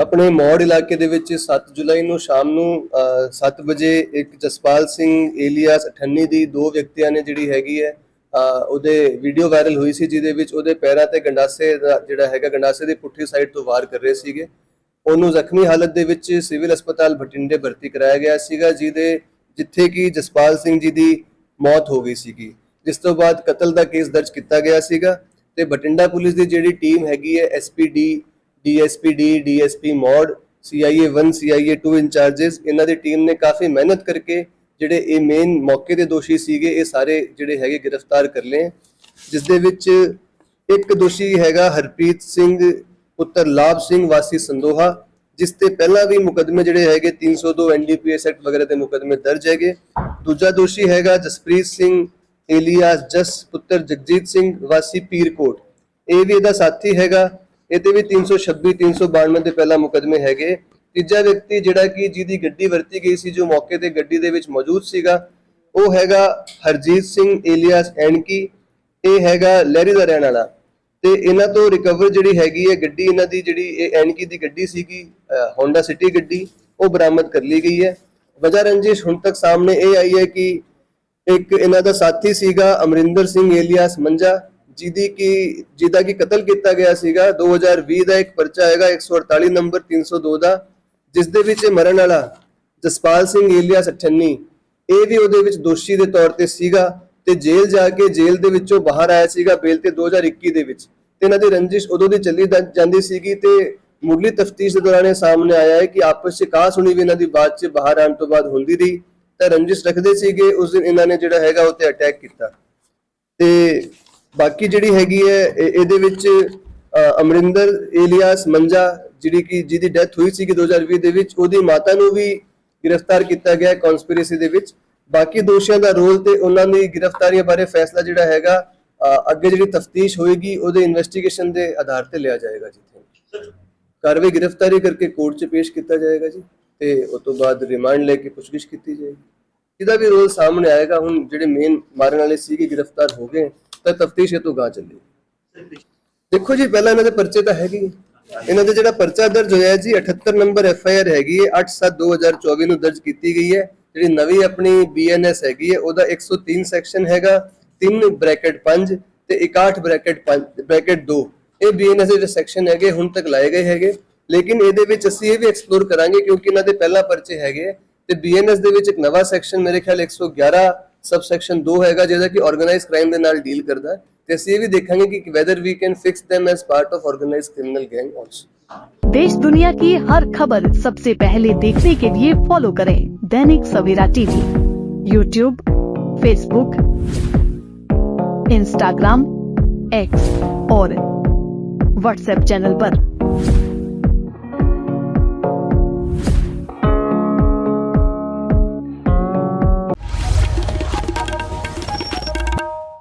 ਆਪਣੇ ਮੌੜ ਇਲਾਕੇ ਦੇ ਵਿੱਚ 7 ਜੁਲਾਈ ਨੂੰ ਸ਼ਾਮ ਨੂੰ 7 ਵਜੇ ਇੱਕ ਜਸਪਾਲ ਸਿੰਘ ਏਲੀਆਸ ਅਠੰਨੀ ਦੀ ਦੋ ਵਿਅਕਤੀਆਂ ਨੇ ਜਿਹੜੀ ਹੈਗੀ ਹੈ ਉਹਦੇ ਵੀਡੀਓ ਵਾਇਰਲ ਹੋਈ ਸੀ, ਜਿਹਦੇ ਵਿੱਚ ਉਹਦੇ ਪੈਰਾਂ ਤੇ ਗੰਡਾਸੇ ਦਾ ਜਿਹੜਾ ਹੈਗਾ, ਗੰਡਾਸੇ ਦੀ ਪੁੱਠੀ ਸਾਈਡ ਤੋਂ ਵਾਰ ਕਰ ਰਹੇ ਸੀਗੇ। ਉਹਨੂੰ ਜ਼ਖਮੀ ਹਾਲਤ ਦੇ ਵਿੱਚ ਸਿਵਲ ਹਸਪਤਾਲ ਬਠਿੰਡੇ ਭਰਤੀ ਕਰਾਇਆ ਗਿਆ ਸੀਗਾ, ਜਿਹਦੇ, ਜਿੱਥੇ ਕਿ ਜਸਪਾਲ ਸਿੰਘ ਜੀ ਦੀ ਮੌਤ ਹੋ ਗਈ ਸੀਗੀ। ਜਿਸ ਤੋਂ ਬਾਅਦ ਕਤਲ ਦਾ ਕੇਸ ਦਰਜ ਕੀਤਾ ਗਿਆ ਸੀਗਾ ਤੇ ਬਠਿੰਡਾ ਪੁਲਿਸ ਦੀ ਜਿਹੜੀ ਟੀਮ ਹੈਗੀ ਹੈ SPD DSPD DSP Maur CIA 1 CIA 2 incharges ਇਹਨਾਂ ਦੀ ਟੀਮ ਨੇ ਕਾਫੀ ਮਿਹਨਤ ਕਰਕੇ ਜਿਹੜੇ ਇਹ ਮੇਨ ਮੌਕੇ ਦੇ ਦੋਸ਼ੀ ਸੀਗੇ, ਇਹ ਸਾਰੇ ਜਿਹੜੇ ਹੈਗੇ ਗ੍ਰਿਫਤਾਰ ਕਰ ਲਏ। ਜਿਸ ਦੇ ਵਿੱਚ ਇੱਕ ਦੋਸ਼ੀ ਹੈਗਾ ਹਰਪ੍ਰੀਤ ਸਿੰਘ, ਪੁੱਤਰ ਲਾਭ ਸਿੰਘ, ਵਾਸੀ ਸੰਦੋਹਾ, ਜਿਸ ਤੇ ਪਹਿਲਾਂ ਵੀ ਮੁਕਦਮੇ ਜਿਹੜੇ ਹੈਗੇ 302 ਐਨਡੀਪੀਐਸ ਐਕਟ ਵਗੈਰਾ ਦੇ ਮੁਕਦਮੇ ਦਰਜ ਹੈਗੇ। ਦੂਜਾ ਦੋਸ਼ੀ ਹੈਗਾ ਜਸਪ੍ਰੀਤ ਸਿੰਘ, ਏਲੀਆਸ ਜਸ, ਪੁੱਤਰ ਜਗਜੀਤ ਸਿੰਘ, ਵਾਸੀ ਪੀਰਕੋਟ। ਇਹ ਵੀ ਇਹਦਾ ਸਾਥੀ ਹੈਗਾ। ਇਹ ਤੇ ਵੀ 326 392 ਦੇ ਪਹਿਲਾ ਮੁਕਦਮੇ ਹੈਗੇ। ਤੀਜਾ ਵਿਅਕਤੀ ਜਿਹੜਾ ਕਿ ਜਿਹਦੀ ਗੱਡੀ ਵਰਤੀ ਗਈ ਸੀ, ਜੋ ਮੌਕੇ ਤੇ ਗੱਡੀ ਦੇ ਵਿੱਚ ਮੌਜੂਦ ਸੀਗਾ, ਉਹ ਹੈਗਾ ਹਰਜੀਤ ਸਿੰਘ ਏਲੀਆਸ ਐਨਕੀ, ਇਹ ਹੈਗਾ ਲਹਿਰੀ ਦਾ ਰਹਿਣ ਵਾਲਾ। ਤੇ ਇਹਨਾਂ ਤੋਂ ਰਿਕਵਰ ਜਿਹੜੀ ਹੈਗੀ ਹੈ, ਗੱਡੀ ਇਹਨਾਂ ਦੀ ਜਿਹੜੀ ਇਹ ਐਨਕੀ ਦੀ ਗੱਡੀ ਸੀਗੀ ਹੋਂਡਾ ਸਿਟੀ ਗੱਡੀ, ਉਹ ਬਰਾਮਦ ਕਰ ਲਈ ਗਈ ਹੈ। ਵਜ੍ਹਾ ਰੰਜਿਸ਼ ਹੁਣ ਤੱਕ ਸਾਹਮਣੇ ਇਹ ਆਈ ਹੈ ਕਿ ਇੱਕ ਇਹਨਾਂ ਦਾ ਸਾਥੀ ਸੀਗਾ ਅਮਰਿੰਦਰ ਸਿੰਘ ਏਲੀਆਸ ਮੰਜਾ ਜਿਹਦੀ ਕਿ, ਜਿਹਦਾ ਕਿ ਕਤਲ ਕੀਤਾ ਗਿਆ ਸੀਗਾ 2020 ਦਾ ਇੱਕ ਪਰਚਾ ਹੈਗਾ 148 ਨੰਬਰ 302 ਦਾ ਜਿਸ ਦੇ ਵਿੱਚ ਇਹ ਮਰਨ ਵਾਲਾ ਜਸਪਾਲ ਸਿੰਘ ਏਲੀਆਸ 98 ਇਹ ਵੀ ਉਹਦੇ ਵਿੱਚ ਦੋਸ਼ੀ ਦੇ ਤੌਰ ਤੇ ਸੀਗਾ ਤੇ ਜੇਲ੍ਹ ਜਾ ਕੇ ਜੇਲ੍ਹ ਦੇ ਵਿੱਚੋਂ ਬਾਹਰ ਆਇਆ ਸੀਗਾ ਬੇਲ ਤੇ 2021 ਦੇ ਵਿੱਚ। ਤੇ ਇਹਨਾਂ ਦੀ ਰੰਜਿਸ਼ ਉਦੋਂ ਦੀ ਚੱਲੀ ਜਾਂਦੀ ਸੀਗੀ ਤੇ ਮੁੱਢਲੀ ਤਫਤੀਸ਼ ਦੇ ਦੌਰਾਨ ਇਹ ਸਾਹਮਣੇ ਆਇਆ ਹੈ ਕਿ ਆਪਸ ਵਿੱਚ ਕਹਾ ਸੁਣੀ ਵੀ ਇਹਨਾਂ ਦੀ ਬਾਤ ਚ ਬਾਹਰ ਆਉਣ ਤੋਂ ਬਾਅਦ ਹੁੰਦੀ ਰਹੀ, ਤਾਂ ਰੰਜਿਸ਼ ਰੱਖਦੇ ਸੀਗੇ, ਉਸ ਦਿਨ ਇਹਨਾਂ ਨੇ ਜਿਹੜਾ ਹੈਗਾ ਉਹ ਤੇ ਅਟੈਕ ਕੀਤਾ। ਤੇ ਬਾਕੀ ਜਿਹੜੀ ਹੈਗੀ ਹੈ ਇਹਦੇ ਵਿੱਚ ਅਮਰਿੰਦਰ ਏਲੀਆਸ ਮੰਜਾ, ਜਿਹੜੀ ਕਿ, ਜਿਹਦੀ ਡੈਥ ਹੋਈ ਸੀ ਕਿ 2020 ਦੇ ਵਿੱਚ, ਉਹਦੀ ਮਾਤਾ ਨੂੰ ਵੀ ਗ੍ਰਿਫਤਾਰ ਕੀਤਾ ਗਿਆ ਕਨਸਪੀਰੇਸੀ ਦੇ ਵਿੱਚ। ਬਾਕੀ ਦੋਸ਼ੀਆਂ ਦਾ ਰੋਲ ਤੇ ਉਹਨਾਂ ਦੀ ਗ੍ਰਿਫਤਾਰੀਆਂ ਬਾਰੇ ਫੈਸਲਾ ਜਿਹੜਾ ਹੈਗਾ ਅੱਗੇ ਜਿਹੜੀ ਤਫਤੀਸ਼ ਹੋਏਗੀ, ਉਹਦੇ ਇਨਵੈਸਟੀਗੇਸ਼ਨ ਦੇ ਆਧਾਰ ਤੇ ਲਿਆ ਜਾਏਗਾ ਜੀ ਕਾਰਵਾਈ ਗ੍ਰਿਫਤਾਰੀ ਕਰਕੇ ਕੋਰਟ 'ਚ ਪੇਸ਼ ਕੀਤਾ ਜਾਏਗਾ ਜੀ, ਤੇ ਉਸ ਤੋਂ ਬਾਅਦ ਰਿਮਾਂਡ ਲੈ ਕੇ ਪੁੱਛਗਿੱਛ ਕੀਤੀ ਜਾਏਗੀ। ਜਿਹਦਾ ਵੀ ਰੋਲ ਸਾਹਮਣੇ ਆਏਗਾ, ਹੁਣ ਜਿਹੜੇ ਮੇਨ ਮਾਰਨ ਵਾਲੇ ਸੀਗੇ, ਗ੍ਰਿਫਤਾਰ ਹੋ ਗਏ ਤਾਂ ਤਫਤੀਸ਼ ਇਹ ਤੋਂ ਗਾਂ ਚੱਲੇਗੀ ਦੇਖੋ ਜੀ ਪਹਿਲਾਂ ਇਹਨਾਂ ਦੇ ਪਰਚੇ ਤਾਂ ਹੈਗੇ। ਇਹਨਾਂ ਦੇ ਜਿਹੜਾ ਪਰਚਾ ਦਰਜ ਹੋਇਆ ਜੀ 78 ਨੰਬਰ ਐਫ ਆਈ ਆਰ ਹੈਗੀ ਹੈ 8/7/2024 ਨੂੰ ਦਰਜ ਕੀਤੀ ਗਈ ਹੈ। ਜਿਹੜੀ ਨਵੀਂ ਆਪਣੀ ਬੀਐਨਐਸ ਹੈਗੀ ਹੈ ਉਹਦਾ 103 ਸੈਕਸ਼ਨ ਹੈਗਾ 3 ਬ੍ਰੈਕਟ 5 ਤੇ 61 ਬ੍ਰੈਕਟ 5 ਬ੍ਰੈਕਟ 2 ਇਹ ਬੀਐਨਐਸ ਦੇ ਸੈਕਸ਼ਨ ਹੈਗੇ ਹੁਣ ਤੱਕ ਲਾਏ ਗਏ ਹੈਗੇ। ਲੇਕਿਨ ਇਹਦੇ ਵਿੱਚ ਅਸੀਂ ਇਹ ਵੀ ਐਕਸਪਲੋਰ ਕਰਾਂਗੇ ਕਿਉਂਕਿ ਇਹਨਾਂ ਦੇ ਪਹਿਲਾ ਪਰਚੇ ਹੈਗੇ ਤੇ ਬੀਐਨਐਸ ਦੇ ਵਿੱਚ ਇੱਕ ਨਵਾਂ ਸੈਕਸ਼ਨ ਮੇਰੇ ਖਿਆਲ 111 ਸਬ ਸੈਕਸ਼ਨ 2 ਹੈਗਾ ਜਿਹੜਾ ਕਿ ਆਰਗੇਨਾਈਜ਼ਡ ਕ੍ਰਾਈਮ ਦੇ ਨਾਲ ਡੀਲ ਕਰਦਾ ਹੈ ਤੇ ਅਸੀਂ ਇਹ ਵੀ ਦੇਖਾਂਗੇ ਕਿ whether we can fix them as part of organized criminal gang also देश दुनिया की हर खबर सबसे पहले देखने के लिए फॉलो करें Dainik Savera TV YouTube Facebook Instagram X और व्हाट्सएप चैनल पर।